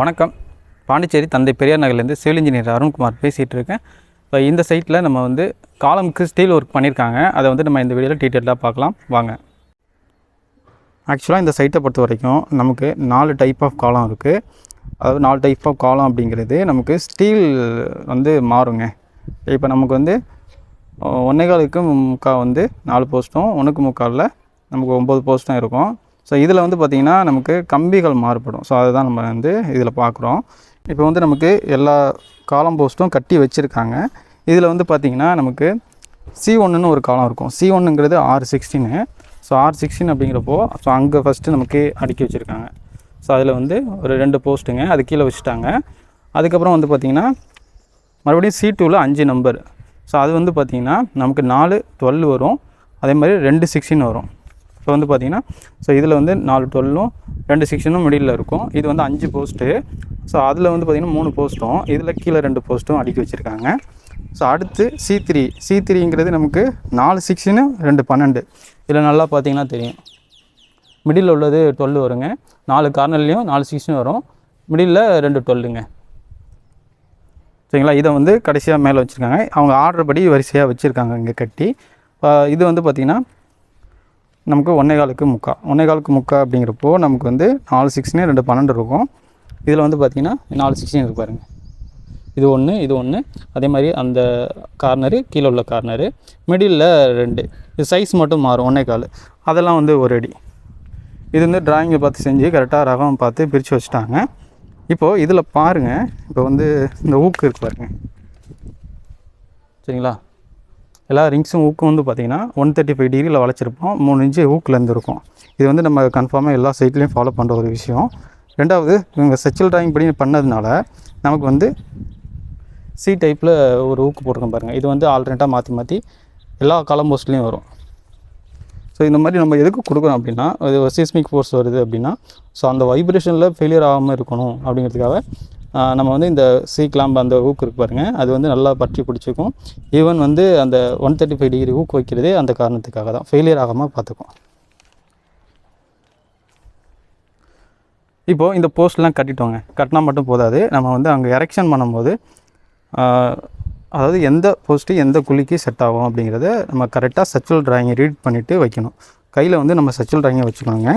வணக்கம். பாண்டிச்சேரி தந்தை பெரியார் நகர்லேருந்து சிவில் இன்ஜினியர் அருண்குமார் பேசிகிட்டு இருக்கேன் இப்போ இந்த சைட்டில் நம்ம வந்து காலமுக்கு ஸ்டீல் ஒர்க் பண்ணியிருக்காங்க. அதை வந்து நம்ம இந்த வீடியோவில் டீட்டெயிலாக பார்க்கலாம். வாங்க. ஆக்சுவலாக இந்த சைட்டை பொறுத்த வரைக்கும் நமக்கு நாலு டைப் ஆஃப் காலம் இருக்குது அதாவது நாலு டைப் ஆஃப் காலம் அப்படிங்கிறது நமக்கு ஸ்டீல் வந்து மாறுங்க. இப்போ நமக்கு வந்து ஒன்றே காலுக்கு முக்கால் வந்து நாலு போஸ்ட்டும் ஒன்றுக்கு முக்காலில் நமக்கு ஒம்பது போஸ்ட்டும் இருக்கும். ஸோ இதில் வந்து பார்த்திங்கன்னா நமக்கு கம்பிகள் மாறுபடும். ஸோ அதுதான் நம்ம வந்து இதில் பார்க்குறோம் இப்போ வந்து நமக்கு எல்லா காலம் போஸ்ட்டும் கட்டி வச்சுருக்காங்க. இதில் வந்து பார்த்திங்கன்னா நமக்கு சி ஒன்றுன்னு ஒரு காலம் இருக்கும். சி ஒன்றுங்கிறது ஆர் சிக்ஸ்டீனு ஸோ ஆர் சிக்ஸ்டீன் அப்படிங்கிறப்போ ஸோ அங்கே ஃபஸ்ட்டு நமக்கு அடுக்கி வச்சுருக்காங்க. ஸோ அதில் வந்து ஒரு ரெண்டு போஸ்ட்டுங்க அது கீழே வச்சுட்டாங்க. அதுக்கப்புறம் வந்து பார்த்திங்கன்னா மறுபடியும் சி டூவில் அஞ்சு நம்பர் ஸோ அது வந்து பார்த்திங்கன்னா நமக்கு நாலு டுவெல் வரும். அதே மாதிரி ரெண்டு சிக்ஸ்டின் வரும். இப்போ வந்து பார்த்திங்கன்னா ஸோ இதில் வந்து நாலு டுவெல்லும் ரெண்டு செக்ஷனும் மிடில் இருக்கும். இது வந்து அஞ்சு போஸ்ட்டு ஸோ அதில் வந்து பார்த்திங்கன்னா மூணு போஸ்ட்டும் இதில் கீழே ரெண்டு போஸ்ட்டும் அடுக்கி வச்சுருக்காங்க. ஸோ அடுத்து சி த்ரீ சி த்ரீங்கிறது நமக்கு நாலு சிக்ஷனு ரெண்டு பன்னெண்டு. இதில் நல்லா பார்த்தீங்கன்னா தெரியும். மிடில் உள்ளது டுவெல் வருங்க. நாலு கார்னர்லேயும் நாலு சிக்ஸ்டின் வரும். மிடில் ரெண்டு டுவெல்லுங்க சரிங்களா? இதை வந்து கடைசியாக மேலே வச்சுருக்காங்க. அவங்க ஆர்டர் படி வரிசையாக வச்சுருக்காங்க இங்கே கட்டி. இது வந்து பார்த்திங்கன்னா நமக்கு ஒன்றே காலுக்கு முக்கா. ஒன்றே காலுக்கு முக்கா அப்படிங்கிறப்போ நமக்கு வந்து நாலு சிக்ஸ்டினே ரெண்டு பன்னெண்டு இருக்கும். இதில் வந்து பார்த்திங்கன்னா நாலு சிக்ஸ்டின் இருக்கு பாருங்கள் இது ஒன்று இது ஒன்று அதே மாதிரி அந்த கார்னரு கீழே உள்ள கார்னரு மிடில் ரெண்டு. இது சைஸ் மட்டும் மாறும் ஒன்றே கால். அதெல்லாம் வந்து ஒரு அடி. இது வந்து டிராயிங்கை பார்த்து செஞ்சு கரெக்டாக ரகம் பார்த்து பிரித்து வச்சுட்டாங்க. இப்போது இதில் பாருங்கள் இப்போ வந்து இந்த ஊக்கு இருக்கு பாருங்க. சரிங்களா? எல்லா ரிங்ஸும் ஊக்கும் வந்து பார்த்திங்கன்னா ஒன் தேர்ட்டி ஃபைவ் டிகிரியில் வளைச்சிருப்போம். மூணு இன்ச்சு ஊக்குலேருந்து இருக்கும். இது வந்து நம்ம கன்ஃபார்மாக எல்லா சைட்லேயும் ஃபாலோ பண்ணுற ஒரு விஷயம். ரெண்டாவது இவங்க செச்சுவல் ட்ராயிங் படி பண்ணதுனால நமக்கு வந்து சி டைப்பில் ஒரு ஊக்கு போட்டிருக்கோம் பாருங்கள் இது வந்து ஆல்டர்னேட்டாக மாற்றி மாற்றி எல்லா காலம் போஸ்ட்லேயும் வரும். ஸோ இந்த மாதிரி நம்ம எதுக்கு கொடுக்குறோம் அப்படின்னா அது சீஸ்மிக் ஃபோர்ஸ் வருது அப்படின்னா ஸோ அந்த வைப்ரேஷனில் ஃபெயிலியர் ஆகாமல் இருக்கணும் அப்படிங்கிறதுக்காக நம்ம வந்து இந்த சி கிளாம்பு அந்த ஊக்கு இருக்கு பாருங்கள் அது வந்து நல்லா பற்றி பிடிச்சிக்கும் ஈவன் வந்து அந்த ஒன் தேர்ட்டி ஃபைவ் டிகிரி ஊக்கு வைக்கிறதே அந்த காரணத்துக்காக தான். ஃபெயிலியர் ஆகாமல் பார்த்துக்கும். இப்போது இந்த போஸ்ட்லாம் கட்டிட்டோங்க. கட்டினா மட்டும் போதாது. நம்ம வந்து அங்கே எரெக்ஷன் பண்ணும்போது அதாவது எந்த போஸ்ட்டு எந்த குழிக்கு செட் ஆகும் அப்படிங்கிறத நம்ம கரெக்டாக சச்சுவல் ட்ராயிங்கை ரீட் பண்ணிவிட்டு வைக்கணும். கையில் வந்து நம்ம சச்சுவல் ட்ராயிங்கை வச்சுக்கணுங்க.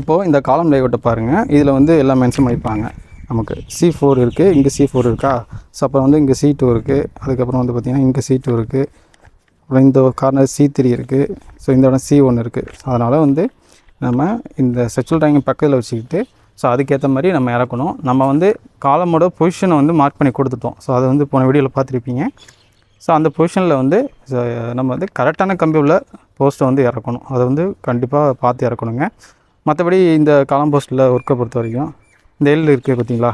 இப்போது இந்த காலம் லேஅவுட்டை பாருங்கள் இதில் வந்து எல்லாம் மென்ஷன் பண்ணியிருப்பாங்க நமக்கு சி ஃபோர் இருக்குது இங்கே சி ஃபோர் இருக்கா? ஸோ அப்புறம் வந்து இங்கே சி டூ இருக்குது அதுக்கப்புறம் வந்து பார்த்திங்கன்னா இங்கே சி டூ இருக்குது அப்புறம் இந்த கார்னர் சி த்ரீ இருக்குது ஸோ இந்த இடம் சி ஒன்று இருக்குது அதனால் வந்து நம்ம இந்த செக்ஷுவல் ட்ராயிங் பக்கத்தில் வச்சுக்கிட்டு ஸோ அதுக்கேற்ற மாதிரி நம்ம இறக்கணும். நம்ம வந்து காலமோட பொசிஷனை வந்து மார்க் பண்ணி கொடுத்துட்டோம். ஸோ அதை வந்து போன வீடியோவில் பார்த்துருப்பீங்க. ஸோ அந்த பொசிஷனில் வந்து நம்ம வந்து கரெக்டான கம்பி உள்ள போஸ்ட்டை வந்து இறக்கணும். அதை வந்து கண்டிப்பாக பார்த்து இறக்கணுங்க. மற்றபடி இந்த காலம் போஸ்ட்டில் ஒர்க்கை பொறுத்த வரைக்கும் இந்த எல் இருக்குது பார்த்தீங்களா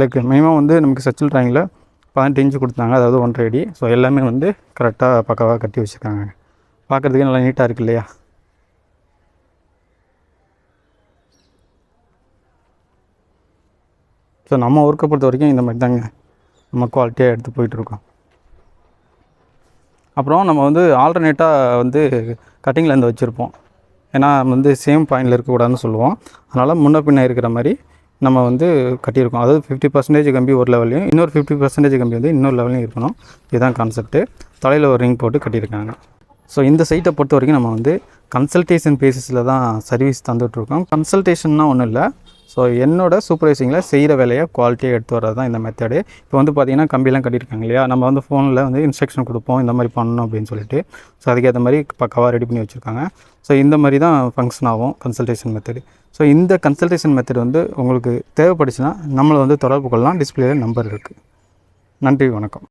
லெக்கு மினிமம் வந்து நமக்கு சச்சில் ட்ராயிங்கில் பதினெட்டு இன்ச்சு கொடுத்தாங்க. அதாவது ஒன்றரை அடி. ஸோ எல்லாமே வந்து கரெக்டாக பக்காவாக கட்டி வச்சுருக்காங்க. பார்க்குறதுக்கே நல்லா நீட்டாக இருக்கு இல்லையா? ஸோ நம்ம ஒர்க்கை பொறுத்த வரைக்கும் இந்த மாதிரி தாங்க நம்ம குவாலிட்டியாக எடுத்து போயிட்டுருக்கோம். அப்புறம் நம்ம வந்து ஆல்டர்னேட்டாக வந்து கட்டிங்கில் இருந்து வச்சுருப்போம். ஏன்னா வந்து சேம் பாயிண்டில் இருக்கக்கூடாதுன்னு சொல்லுவோம். அதனால் முன்ன பின்ன இருக்கிற மாதிரி நம்ம வந்து கட்டியிருக்கோம். அதாவது ஃபிஃப்டி பர்சன்டேஜ் கம்பி ஒரு லெவலையும் இன்னொரு ஃபிஃப்டி பர்சன்டேஜ் கம்பி வந்து இன்னொரு லெவலையும் இருக்கணும். இதுதான் கான்செப்ட்டு தலையில் ஒரு ரிங் போட்டு கட்டியிருக்காங்க. ஸோ இந்த சைட்டை பொறுத்த வரைக்கும் நம்ம வந்து கன்சல்டேஷன் பேசிஸில் தான் சர்வீஸ் தந்துட்ருக்கோம் கன்சல்டேஷன்னா ஒன்றும் இல்லை. ஸோ என்னோட சூப்பர்வைசிங்கில் செய்கிற வேலையை குவாலிட்டியாக எடுத்து வர்றது தான் இந்த மெத்தடு இப்போ வந்து பார்த்திங்கன்னா கம்பிலாம் கட்டியிருக்காங்க இல்லையா? நம்ம வந்து ஃபோனில் வந்து இன்ஸ்ட்ரக்ஷன் கொடுப்போம். இந்த மாதிரி பண்ணணும் அப்படின்னு சொல்லிட்டு. ஸோ அதுக்கேற்ற மாதிரி பக்காவாக ரெடி பண்ணி வச்சுருக்காங்க. ஸோ இந்த மாதிரி தான் ஃபங்க்ஷன் ஆகும் கன்சல்டேஷன் மெத்தடு ஸோ இந்த கன்சல்டேஷன் மெத்தட் வந்து உங்களுக்கு தேவைப்படுச்சுன்னா நம்மளை வந்து தொடர்பு கொள்ளலாம். டிஸ்பிளேல நம்பர் இருக்குது நன்றி வணக்கம்.